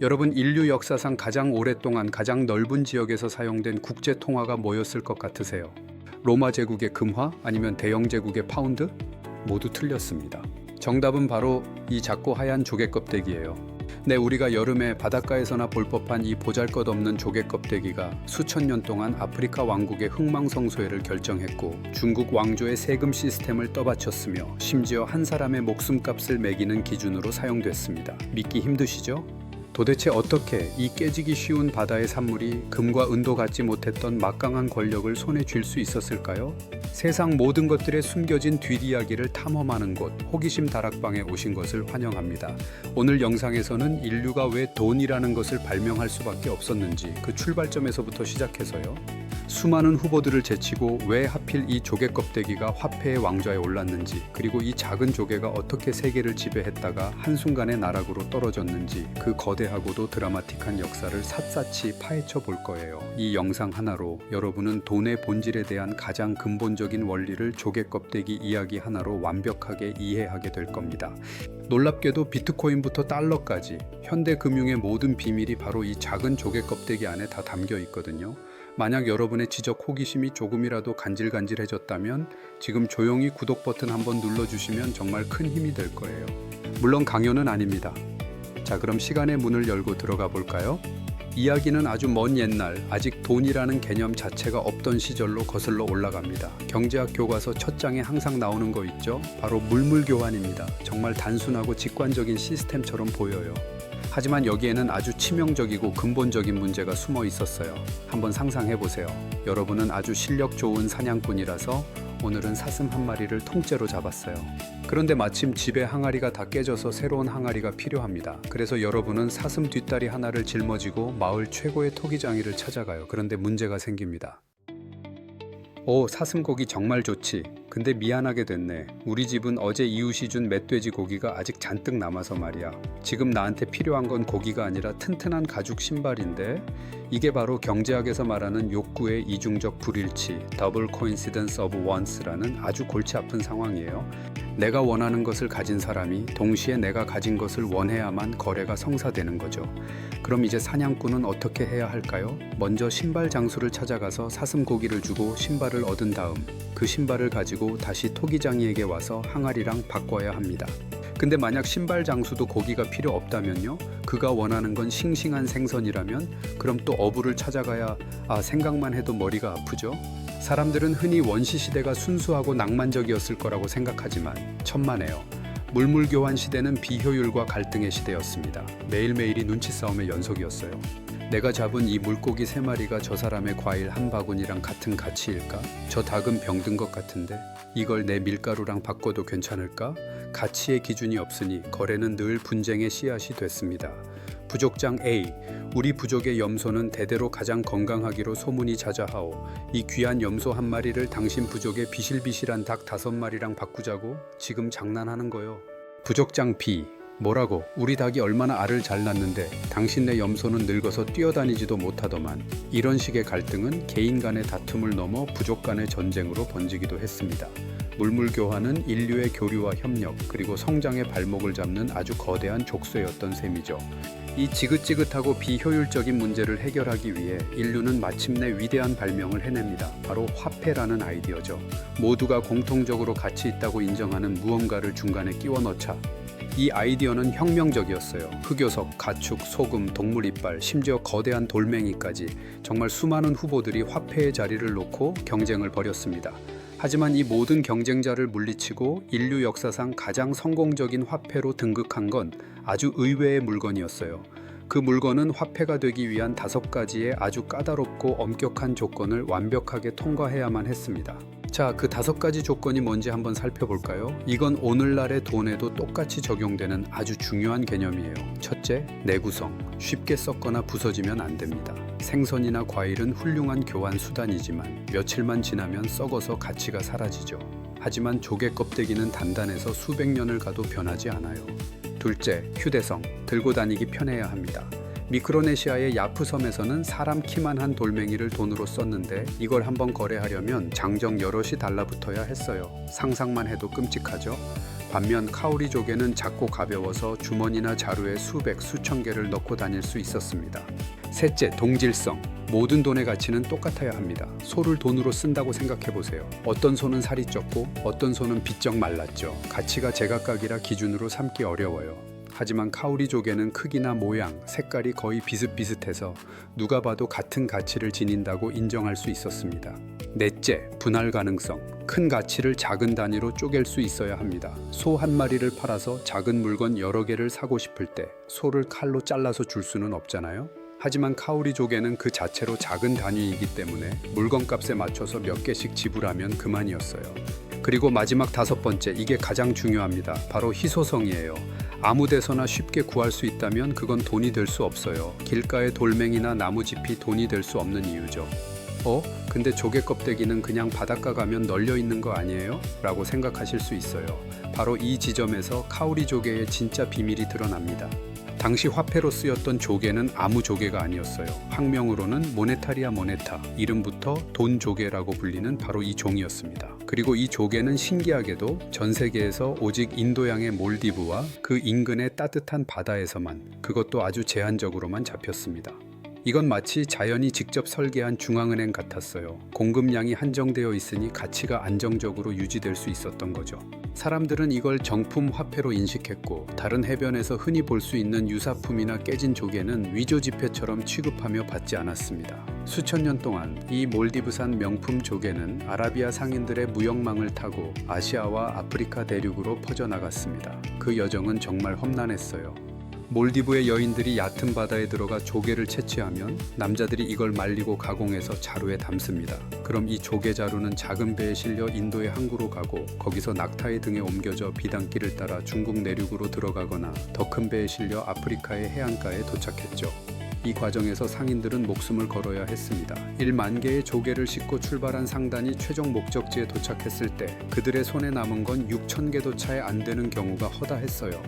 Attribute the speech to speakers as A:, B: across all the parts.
A: 여러분 인류 역사상 가장 오랫동안 가장 넓은 지역에서 사용된 국제 통화가 뭐였을 것 같으세요? 로마 제국의 금화 아니면 대영 제국의 파운드? 모두 틀렸습니다. 정답은 바로 이 작고 하얀 조개 껍데기예요. 네, 우리가 여름에 바닷가에서나 볼 법한 이 보잘것없는 조개 껍데기가 수천 년 동안 아프리카 왕국의 흥망성쇠를 결정했고 중국 왕조의 세금 시스템을 떠받쳤으며 심지어 한 사람의 목숨값을 매기는 기준으로 사용됐습니다. 믿기 힘드시죠? 도대체 어떻게 이 깨지기 쉬운 바다의 산물이 금과 은도 갖지 못했던 막강한 권력을 손에 쥘 수 있었을까요? 세상 모든 것들의 숨겨진 뒷이야기를 탐험하는 곳 호기심 다락방에 오신 것을 환영합니다. 오늘 영상에서는 인류가 왜 돈이라는 것을 발명할 수밖에 없었는지 그 출발점에서부터 시작해서요. 수많은 후보들을 제치고 왜 하필 이 조개 껍데기가 화폐의 왕좌에 올랐는지 그리고 이 작은 조개가 어떻게 세계를 지배했다가 한순간에 나락으로 떨어졌는지 그 거대하고도 드라마틱한 역사를 샅샅이 파헤쳐 볼 거예요. 이 영상 하나로 여러분은 돈의 본질에 대한 가장 근본적인 원리를 조개 껍데기 이야기 하나로 완벽하게 이해하게 될 겁니다. 놀랍게도 비트코인부터 달러까지 현대 금융의 모든 비밀이 바로 이 작은 조개 껍데기 안에 다 담겨 있거든요. 만약 여러분의 지적 호기심이 조금이라도 간질간질해졌다면 지금 조용히 구독 버튼 한번 눌러주시면 정말 큰 힘이 될 거예요. 물론 강요는 아닙니다. 자, 그럼 시간의 문을 열고 들어가 볼까요? 이야기는 아주 먼 옛날, 아직 돈이라는 개념 자체가 없던 시절로 거슬러 올라갑니다. 경제학 교과서 첫 장에 항상 나오는 거 있죠? 바로 물물교환입니다. 정말 단순하고 직관적인 시스템처럼 보여요. 하지만 여기에는 아주 치명적이고 근본적인 문제가 숨어 있었어요. 한번 상상해 보세요. 여러분은 아주 실력 좋은 사냥꾼이라서 오늘은 사슴 한 마리를 통째로 잡았어요. 그런데 마침 집에 항아리가 다 깨져서 새로운 항아리가 필요합니다. 그래서 여러분은 사슴 뒷다리 하나를 짊어지고 마을 최고의 토기장이를 찾아가요. 그런데 문제가 생깁니다. 오, 사슴고기 정말 좋지. 근데 미안하게 됐네. 우리 집은 어제 이웃이 준 멧돼지 고기가 아직 잔뜩 남아서 말이야. 지금 나한테 필요한 건 고기가 아니라 튼튼한 가죽 신발인데 이게 바로 경제학에서 말하는 욕구의 이중적 불일치, 더블 코인시던스 오브 원스라는 아주 골치 아픈 상황이에요. 내가 원하는 것을 가진 사람이 동시에 내가 가진 것을 원해야만 거래가 성사되는 거죠. 그럼 이제 사냥꾼은 어떻게 해야 할까요? 먼저 신발 장수를 찾아가서 사슴 고기를 주고 신발을 얻은 다음 그 신발을 가지고 다시 토기장이에게 와서 항아리랑 바꿔야 합니다. 근데 만약 신발 장수도 고기가 필요 없다면요? 그가 원하는 건 싱싱한 생선이라면 그럼 또 어부를 찾아가야 아 생각만 해도 머리가 아프죠? 사람들은 흔히 원시 시대가 순수하고 낭만적이었을 거라고 생각하지만 천만에요. 물물 교환 시대는 비효율과 갈등의 시대였습니다. 매일매일이 눈치 싸움의 연속이었어요. 내가 잡은 이 물고기 세 마리가 저 사람의 과일 한 바구니랑 같은 가치일까? 저 닭은 병든 것 같은데 이걸 내 밀가루랑 바꿔도 괜찮을까? 가치의 기준이 없으니 거래는 늘 분쟁의 씨앗이 됐습니다. 부족장 A 우리 부족의 염소는 대대로 가장 건강하기로 소문이 자자하오. 이 귀한 염소 한 마리를 당신 부족의 비실비실한 닭 다섯 마리랑 바꾸자고 지금 장난하는 거요. 부족장 B 뭐라고 우리 닭이 얼마나 알을 잘 낳는데 당신네 염소는 늙어서 뛰어다니지도 못하더만 이런 식의 갈등은 개인 간의 다툼을 넘어 부족 간의 전쟁으로 번지기도 했습니다. 물물 교환은 인류의 교류와 협력 그리고 성장의 발목을 잡는 아주 거대한 족쇄였던 셈이죠. 이 지긋지긋하고 비효율적인 문제를 해결하기 위해 인류는 마침내 위대한 발명을 해냅니다. 바로 화폐라는 아이디어죠. 모두가 공통적으로 가치 있다고 인정하는 무언가를 중간에 끼워 넣자. 이 아이디어는 혁명적이었어요. 흑요석, 가축, 소금, 동물 이빨, 심지어 거대한 돌멩이까지 정말 수많은 후보들이 화폐의 자리를 놓고 경쟁을 벌였습니다. 하지만 이 모든 경쟁자를 물리치고 인류 역사상 가장 성공적인 화폐로 등극한 건 아주 의외의 물건이었어요. 그 물건은 화폐가 되기 위한 다섯 가지의 아주 까다롭고 엄격한 조건을 완벽하게 통과해야만 했습니다. 자, 그 다섯 가지 조건이 뭔지 한번 살펴볼까요? 이건 오늘날의 돈에도 똑같이 적용되는 아주 중요한 개념이에요. 첫째, 내구성. 쉽게 썩거나 부서지면 안 됩니다. 생선이나 과일은 훌륭한 교환 수단이지만 며칠만 지나면 썩어서 가치가 사라지죠. 하지만 조개 껍데기는 단단해서 수백 년을 가도 변하지 않아요. 둘째, 휴대성. 들고 다니기 편해야 합니다. 미크로네시아의 야프섬에서는 사람 키만 한 돌멩이를 돈으로 썼는데 이걸 한번 거래하려면 장정 여럿이 달라붙어야 했어요. 상상만 해도 끔찍하죠. 반면 카오리 조개는 작고 가벼워서 주머니나 자루에 수백, 수천 개를 넣고 다닐 수 있었습니다. 셋째, 동질성. 모든 돈의 가치는 똑같아야 합니다. 소를 돈으로 쓴다고 생각해 보세요. 어떤 소는 살이 쪘고 어떤 소는 비쩍 말랐죠. 가치가 제각각이라 기준으로 삼기 어려워요. 하지만 카우리 조개는 크기나 모양, 색깔이 거의 비슷비슷해서 누가 봐도 같은 가치를 지닌다고 인정할 수 있었습니다. 넷째, 분할 가능성. 큰 가치를 작은 단위로 쪼갤 수 있어야 합니다. 소 한 마리를 팔아서 작은 물건 여러 개를 사고 싶을 때 소를 칼로 잘라서 줄 수는 없잖아요. 하지만 카우리 조개는 그 자체로 작은 단위이기 때문에 물건값에 맞춰서 몇 개씩 지불하면 그만이었어요. 그리고 마지막 다섯 번째, 이게 가장 중요합니다. 바로 희소성이에요. 아무 데서나 쉽게 구할 수 있다면 그건 돈이 될 수 없어요. 길가의 돌멩이나 나무짚이 돈이 될 수 없는 이유죠. 어? 근데 조개 껍데기는 그냥 바닷가 가면 널려 있는 거 아니에요? 라고 생각하실 수 있어요. 바로 이 지점에서 카우리 조개의 진짜 비밀이 드러납니다. 당시 화폐로 쓰였던 조개는 아무 조개가 아니었어요. 학명으로는 모네타리아 모네타, 이름부터 돈 조개라고 불리는 바로 이 종이었습니다. 그리고 이 조개는 신기하게도 전 세계에서 오직 인도양의 몰디브와 그 인근의 따뜻한 바다에서만 그것도 아주 제한적으로만 잡혔습니다. 이건 마치 자연이 직접 설계한 중앙은행 같았어요. 공급량이 한정되어 있으니 가치가 안정적으로 유지될 수 있었던 거죠. 사람들은 이걸 정품 화폐로 인식했고 다른 해변에서 흔히 볼 수 있는 유사품이나 깨진 조개는 위조 지폐처럼 취급하며 받지 않았습니다. 수천 년 동안 이 몰디브산 명품 조개는 아라비아 상인들의 무역망을 타고 아시아와 아프리카 대륙으로 퍼져나갔습니다. 그 여정은 정말 험난했어요. 몰디브의 여인들이 얕은 바다에 들어가 조개를 채취하면 남자들이 이걸 말리고 가공해서 자루에 담습니다. 그럼 이 조개 자루는 작은 배에 실려 인도의 항구로 가고 거기서 낙타의 등에 옮겨져 비단길을 따라 중국 내륙으로 들어가거나 더 큰 배에 실려 아프리카의 해안가에 도착했죠. 이 과정에서 상인들은 목숨을 걸어야 했습니다. 1만 개의 조개를 싣고 출발한 상단이 최종 목적지에 도착했을 때 그들의 손에 남은 건 6천 개도 차에 안 되는 경우가 허다했어요.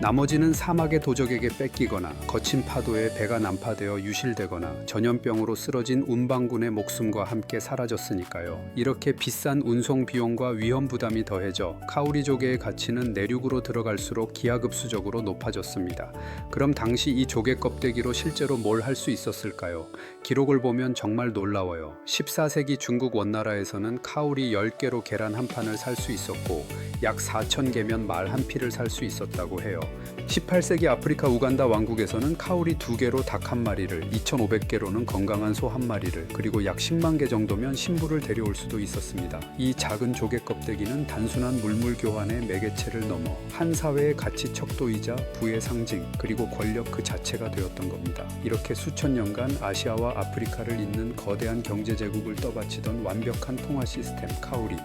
A: 나머지는 사막의 도적에게 뺏기거나 거친 파도에 배가 난파되어 유실되거나 전염병으로 쓰러진 운방군의 목숨과 함께 사라졌으니까요. 이렇게 비싼 운송 비용과 위험 부담이 더해져 카우리 조개의 가치는 내륙으로 들어갈수록 기하급수적으로 높아졌습니다. 그럼 당시 이 조개 껍데기로 실제로 뭘 할 수 있었을까요? 기록을 보면 정말 놀라워요. 14세기 중국 원나라에서는 카우리 10개로 계란 한 판을 살 수 있었고 약 4천 개면 말 한 피를 살 수 있었다고 해요. 18세기 아프리카 우간다 왕국에서는 카우리 두 개로 닭 한 마리를, 2,500개로는 건강한 소 한 마리를, 그리고 약 10만 개 정도면 신부를 데려올 수도 있었습니다. 이 작은 조개 껍데기는 단순한 물물 교환의 매개체를 넘어 한 사회의 가치 척도이자 부의 상징, 그리고 권력 그 자체가 되었던 겁니다. 이렇게 수천 년간 아시아와 아프리카를 잇는 거대한 경제 제국을 떠받치던 완벽한 통화 시스템 카우리.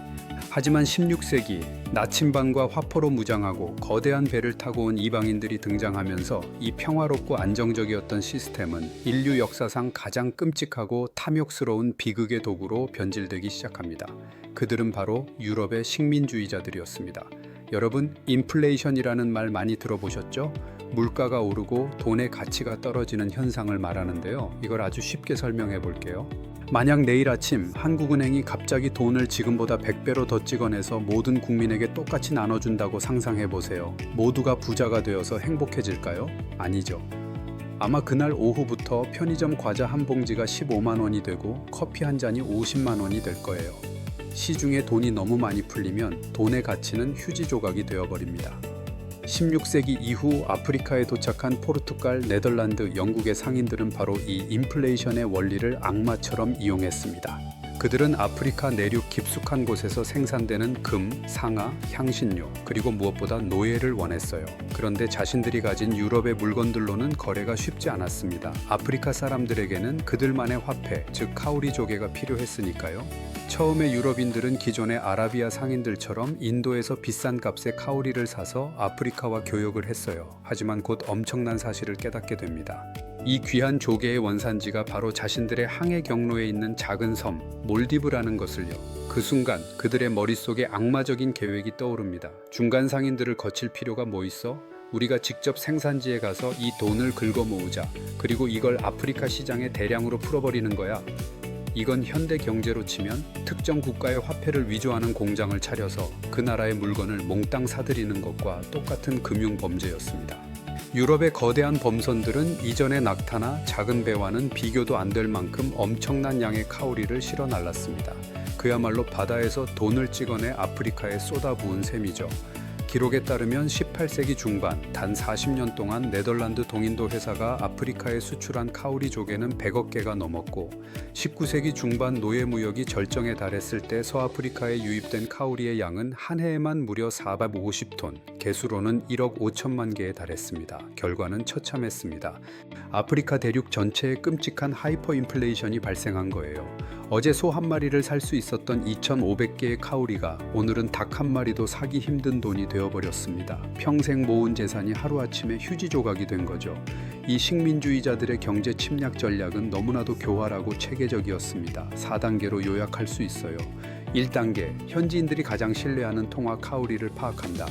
A: 하지만 16세기 나침반과 화포로 무장하고 거대한 배를 타고 온 이방인들이 등장하면서 이 평화롭고 안정적이었던 시스템은 인류 역사상 가장 끔찍하고 탐욕스러운 비극의 도구로 변질되기 시작합니다. 그들은 바로 유럽의 식민주의자들이었습니다. 여러분, 인플레이션이라는 말 많이 들어보셨죠? 물가가 오르고 돈의 가치가 떨어지는 현상을 말하는데요. 이걸 아주 쉽게 설명해 볼게요. 만약 내일 아침 한국은행이 갑자기 돈을 지금보다 100배로 더 찍어내서 모든 국민에게 똑같이 나눠준다고 상상해 보세요. 모두가 부자가 되어서 행복해질까요? 아니죠. 아마 그날 오후부터 편의점 과자 한 봉지가 15만 원이 되고 커피 한 잔이 50만 원이 될 거예요. 시중에 돈이 너무 많이 풀리면 돈의 가치는 휴지 조각이 되어버립니다. 16세기 이후 아프리카에 도착한 포르투갈, 네덜란드, 영국의 상인들은 바로 이 인플레이션의 원리를 악마처럼 이용했습니다. 그들은 아프리카 내륙 깊숙한 곳에서 생산되는 금, 상아, 향신료, 그리고 무엇보다 노예를 원했어요. 그런데 자신들이 가진 유럽의 물건들로는 거래가 쉽지 않았습니다. 아프리카 사람들에게는 그들만의 화폐, 즉 카우리 조개가 필요했으니까요. 처음에 유럽인들은 기존의 아라비아 상인들처럼 인도에서 비싼 값에 카우리를 사서 아프리카와 교역을 했어요. 하지만 곧 엄청난 사실을 깨닫게 됩니다. 이 귀한 조개의 원산지가 바로 자신들의 항해 경로에 있는 작은 섬 몰디브라는 것을요. 그 순간 그들의 머릿속에 악마적인 계획이 떠오릅니다. 중간 상인들을 거칠 필요가 뭐 있어? 우리가 직접 생산지에 가서 이 돈을 긁어 모으자. 그리고 이걸 아프리카 시장에 대량으로 풀어버리는 거야. 이건 현대 경제로 치면 특정 국가의 화폐를 위조하는 공장을 차려서 그 나라의 물건을 몽땅 사들이는 것과 똑같은 금융 범죄였습니다. 유럽의 거대한 범선들은 이전의 낙타나 작은 배와는 비교도 안 될 만큼 엄청난 양의 카우리를 실어 날랐습니다. 그야말로 바다에서 돈을 찍어내 아프리카에 쏟아부은 셈이죠. 기록에 따르면 18세기 중반 단 40년 동안 네덜란드 동인도 회사가 아프리카에 수출한 카우리 조개는 100억 개가 넘었고 19세기 중반 노예 무역이 절정에 달했을 때 서아프리카에 유입된 카우리의 양은 한 해에만 무려 450톤, 개수로는 1억 5천만 개에 달했습니다. 결과는 처참했습니다. 아프리카 대륙 전체에 끔찍한 하이퍼 인플레이션이 발생한 거예요. 어제 소 한 마리를 살 수 있었던 2,500개의 카우리가 오늘은 닭 한 마리도 사기 힘든 돈이 되어버렸습니다. 평생 모은 재산이 하루아침에 휴지 조각이 된 거죠. 이 식민주의자들의 경제 침략 전략은 너무나도 교활하고 체계적이었습니다. 4단계로 요약할 수 있어요. 1단계, 현지인들이 가장 신뢰하는 통화 카우리를 파악한다.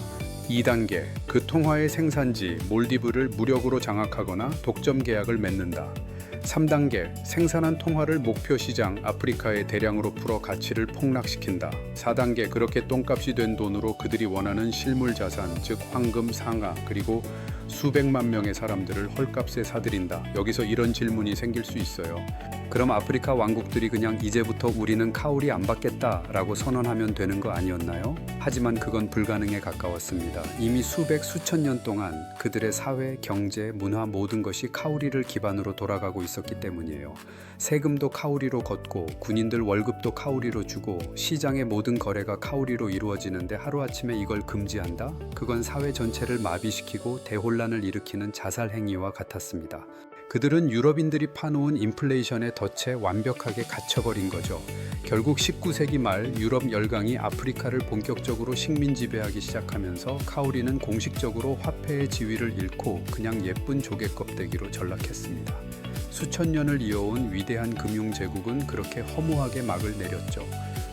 A: 2단계, 그 통화의 생산지 몰디브를 무력으로 장악하거나 독점 계약을 맺는다. 3단계 생산한 통화를 목표 시장 아프리카에 대량으로 풀어 가치를 폭락시킨다. 4단계 그렇게 똥값이 된 돈으로 그들이 원하는 실물 자산 즉 황금 상하 그리고 수백만 명의 사람들을 헐값에 사들인다. 여기서 이런 질문이 생길 수 있어요. 그럼 아프리카 왕국들이 그냥 이제부터 우리는 카울이 안 받겠다라고 선언하면 되는 거 아니었나요? 하지만 그건 불가능에 가까웠습니다. 이미 수백 수천 년 동안 그들의 사회, 경제, 문화 모든 것이 카우리를 기반으로 돌아가고 있었기 때문이에요. 세금도 카우리로 걷고 군인들 월급도 카우리로 주고 시장의 모든 거래가 카우리로 이루어지는데 하루아침에 이걸 금지한다? 그건 사회 전체를 마비시키고 대혼란을 일으키는 자살 행위와 같았습니다. 그들은 유럽인들이 파놓은 인플레이션의 덫에 완벽하게 갇혀버린 거죠. 결국 19세기 말 유럽 열강이 아프리카를 본격적으로 식민 지배하기 시작하면서 카우리는 공식적으로 화폐의 지위를 잃고 그냥 예쁜 조개 껍데기로 전락했습니다. 수천 년을 이어온 위대한 금융 제국은 그렇게 허무하게 막을 내렸죠.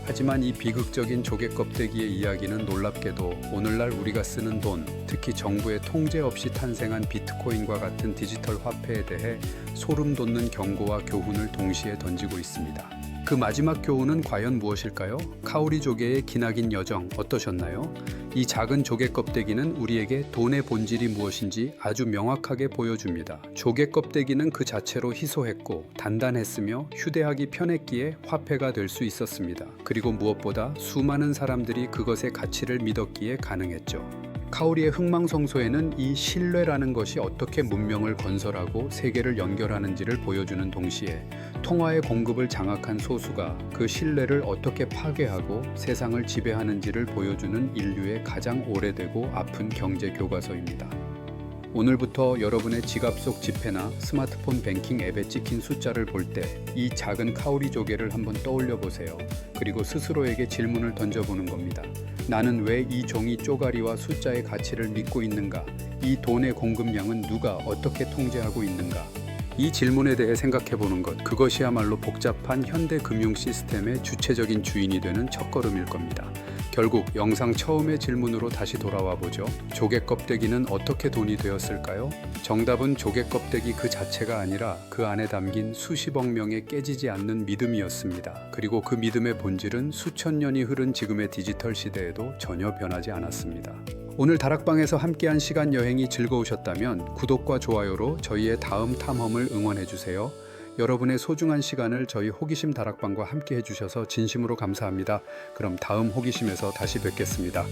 A: 하지만 이 비극적인 조개 껍데기의 이야기는 놀랍게도 오늘날 우리가 쓰는 돈, 특히 정부의 통제 없이 탄생한 비트코인과 같은 디지털 화폐에 대해 소름 돋는 경고와 교훈을 동시에 던지고 있습니다. 그 마지막 교훈은 과연 무엇일까요? 카오리 조개의 기나긴 여정 어떠셨나요? 이 작은 조개 껍데기는 우리에게 돈의 본질이 무엇인지 아주 명확하게 보여줍니다. 조개 껍데기는 그 자체로 희소했고 단단했으며 휴대하기 편했기에 화폐가 될 수 있었습니다. 그리고 무엇보다 수많은 사람들이 그것의 가치를 믿었기에 가능했죠. 카오리의 흥망성소에는 이 신뢰라는 것이 어떻게 문명을 건설하고 세계를 연결하는지를 보여주는 동시에 통화의 공급을 장악한 소수가 그 신뢰를 어떻게 파괴하고 세상을 지배하는지를 보여주는 인류의 가장 오래되고 아픈 경제 교과서입니다. 오늘부터 여러분의 지갑 속 지폐나 스마트폰 뱅킹 앱에 찍힌 숫자를 볼 때 이 작은 카오리 조개를 한번 떠올려 보세요. 그리고 스스로에게 질문을 던져보는 겁니다. 나는 왜 이 종이 쪼가리와 숫자의 가치를 믿고 있는가? 이 돈의 공급량은 누가 어떻게 통제하고 있는가? 이 질문에 대해 생각해 보는 것, 그것이야말로 복잡한 현대 금융 시스템의 주체적인 주인이 되는 첫걸음일 겁니다. 결국 영상 처음의 질문으로 다시 돌아와 보죠. 조개 껍데기는 어떻게 돈이 되었을까요? 정답은 조개 껍데기 그 자체가 아니라 그 안에 담긴 수십억 명의 깨지지 않는 믿음이었습니다. 그리고 그 믿음의 본질은 수천 년이 흐른 지금의 디지털 시대에도 전혀 변하지 않았습니다. 오늘 다락방에서 함께한 시간 여행이 즐거우셨다면 구독과 좋아요로 저희의 다음 탐험을 응원해 주세요. 여러분의 소중한 시간을 저희 호기심 다락방과 함께 해주셔서 진심으로 감사합니다. 그럼 다음 호기심에서 다시 뵙겠습니다.